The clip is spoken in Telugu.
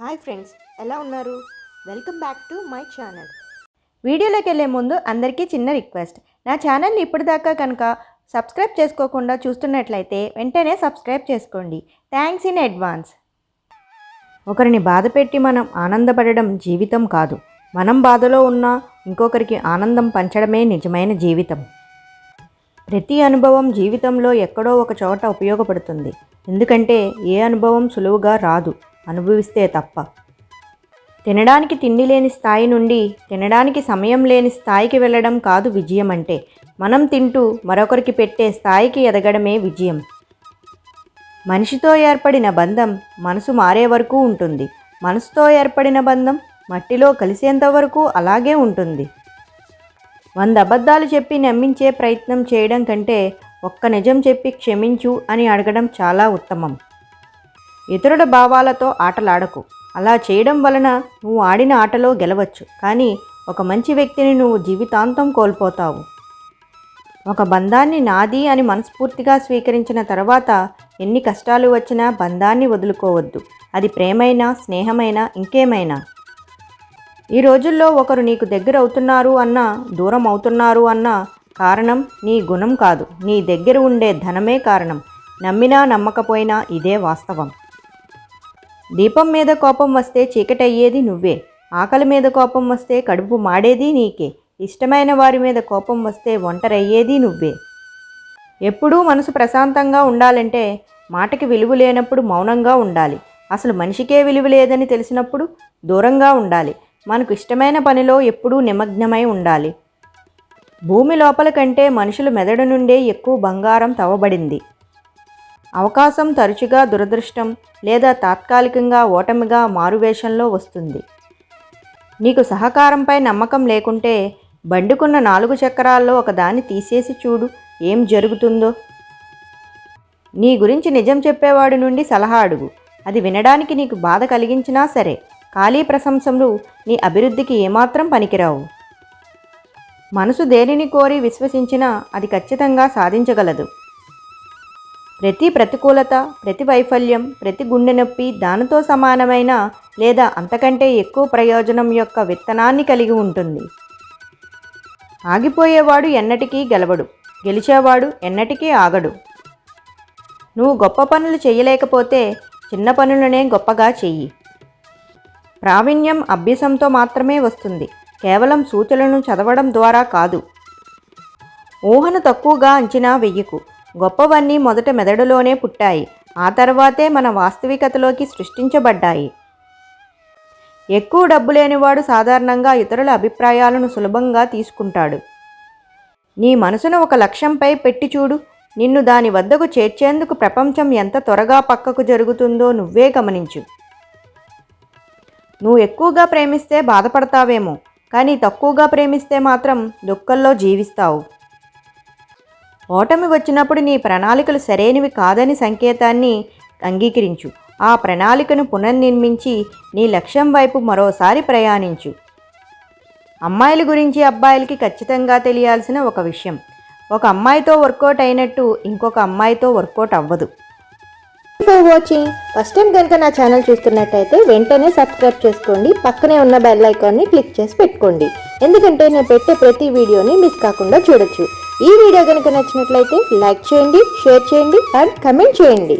హాయ్ ఫ్రెండ్స్ ఎలా ఉన్నారు? Welcome back to my channel. వీడియోలోకి వెళ్ళే ముందు అందరికీ చిన్న రిక్వెస్ట్. నా ఛానల్ని ఇప్పటిదాకా కనుక సబ్స్క్రైబ్ చేసుకోకుండా చూస్తున్నట్లయితే వెంటనే సబ్స్క్రైబ్ చేసుకోండి. Thanks in advance. ఒకరిని బాధ పెట్టి మనం ఆనందపడడం జీవితం కాదు. మనం బాధలో ఉన్నా ఇంకొకరికి ఆనందం పంచడమే నిజమైన జీవితం. ప్రతి అనుభవం జీవితంలో ఎక్కడో ఒక చోట ఉపయోగపడుతుంది. ఎందుకంటే ఏ అనుభవం సులువుగా రాదు. అనుభవిస్తే తప్ప. తినడానికి తిండి లేని స్థాయి నుండి తినడానికి సమయం లేని స్థాయికి వెళ్ళడం కాదు విజయం అంటే. మనం తింటూ మరొకరికి పెట్టే స్థాయికి ఎదగడమే విజయం. మనిషితో ఏర్పడిన బంధం మనసు మారే వరకు ఉంటుంది. మనసుతో ఏర్పడిన బంధం మట్టిలో కలిసేంత వరకు అలాగే ఉంటుంది. వంద అబద్ధాలు చెప్పి నమ్మించే ప్రయత్నం చేయడం కంటే ఒక్క నిజం చెప్పి క్షమించు అని అడగడం చాలా ఉత్తమం. ఇతరుల భావాలతో ఆటలాడకు. అలా చేయడం వలన నువ్వు ఆడిన ఆటలో గెలవచ్చు. కానీ ఒక మంచి వ్యక్తిని నువ్వు జీవితాంతం కోల్పోతావు. ఒక బంధాన్ని నాది అని మనస్ఫూర్తిగా స్వీకరించిన తర్వాత ఎన్ని కష్టాలు వచ్చినా బంధాన్ని వదులుకోవద్దు. అది ప్రేమైనా స్నేహమైనా ఇంకేమైనా. ఈ రోజుల్లో ఒకరు నీకు దగ్గర అవుతున్నారు అన్నా దూరం అవుతున్నారు అన్నా కారణం నీ గుణం కాదు. నీ దగ్గర ఉండే ధనమే కారణం. నమ్మినా నమ్మకపోయినా ఇదే వాస్తవం. దీపం మీద కోపం వస్తే చీకటయ్యేది నువ్వే. ఆకలి మీద కోపం వస్తే కడుపు మాడేది నీకే. ఇష్టమైన వారి మీద కోపం వస్తే ఒంటరయ్యేది నువ్వే. ఎప్పుడూ మనసు ప్రశాంతంగా ఉండాలంటే మాటకి విలువ లేనప్పుడు మౌనంగా ఉండాలి. అసలు మనిషికే విలువ లేదని తెలిసినప్పుడు దూరంగా ఉండాలి. మనకు ఇష్టమైన పనిలో ఎప్పుడూ నిమగ్నమై ఉండాలి. భూమి లోపల కంటే మనుషుల మెదడు నుండే ఎక్కువ బంగారం తవ్వబడింది. అవకాశం తరచుగా దురదృష్టం లేదా తాత్కాలికంగా ఓటమిగా మారువేషంలో వస్తుంది. నీకు సహకారంపై నమ్మకం లేకుంటే బండుకున్న నాలుగు చక్రాల్లో ఒకదాన్ని తీసేసి చూడు ఏం జరుగుతుందో. నీ గురించి నిజం చెప్పేవాడి నుండి సలహా అడుగు. అది వినడానికి నీకు బాధ కలిగించినా సరే ఖాళీ ప్రశంసలు నీ అభివృద్ధికి ఏమాత్రం పనికిరావు. మనసు దేనిని కోరి విశ్వసించినా అది ఖచ్చితంగా సాధించగలదు. ప్రతి ప్రతికూలత ప్రతి వైఫల్యం ప్రతి గుండె నొప్పి దానితో సమానమైన లేదా అంతకంటే ఎక్కువ ప్రయోజనం యొక్క విత్తనాన్ని కలిగి ఉంటుంది. ఆగిపోయేవాడు ఎన్నటికీ గెలవడు గెలిచేవాడు ఎన్నటికీ ఆగడు. నువ్వు గొప్ప పనులు చేయలేకపోతే చిన్న పనులనే గొప్పగా చెయ్యి. ప్రావీణ్యం అభ్యసంతో మాత్రమే వస్తుంది కేవలం సూచనలను చదవడం ద్వారా కాదు. ఊహను తక్కువగా అంచనా వెయ్యకు గొప్పవన్నీ మొదట మెదడులోనే పుట్టాయి ఆ తర్వాతే మన వాస్తవికతలోకి సృష్టించబడ్డాయి. ఎక్కువ డబ్బు లేనివాడు సాధారణంగా ఇతరుల అభిప్రాయాలను సులభంగా తీసుకుంటాడు. నీ మనసును ఒక లక్ష్యంపై పెట్టి చూడు నిన్ను దాని వద్దకు చేర్చేందుకు ప్రపంచం ఎంత త్వరగా పక్కకు జరుగుతుందో నువ్వే గమనించు. నువ్వు ఎక్కువగా ప్రేమిస్తే బాధపడతావేమో కానీ తక్కువగా ప్రేమిస్తే మాత్రం దుఃఖంలో జీవిస్తావు. ఓటమి వచ్చినప్పుడు నీ ప్రణాళికలు సరైనవి కాదని సంకేతాన్ని అంగీకరించు. ఆ ప్రణాళికను పునర్నిర్మించి నీ లక్ష్యం వైపు మరోసారి ప్రయాణించు. అమ్మాయిల గురించి అబ్బాయిలకి ఖచ్చితంగా తెలియాల్సిన ఒక విషయం. ఒక అమ్మాయితో వర్కౌట్ అయినట్టు ఇంకొక అమ్మాయితో వర్కౌట్ అవ్వదు. ఫర్ వాచింగ్ ఫస్ట్ టైం కనుక నా ఛానల్ చూస్తున్నట్టయితే వెంటనే సబ్స్క్రైబ్ చేసుకోండి. పక్కనే ఉన్న బెల్ ఐకాన్ని క్లిక్ చేసి పెట్టుకోండి. ఎందుకంటే నేను పెట్టే ప్రతి వీడియోని మిస్ కాకుండా చూడొచ్చు. ఈ వీడియో కనుక నచ్చినట్లయితే లైక్ చేయండి షేర్ చేయండి అండ్ కమెంట్ చేయండి.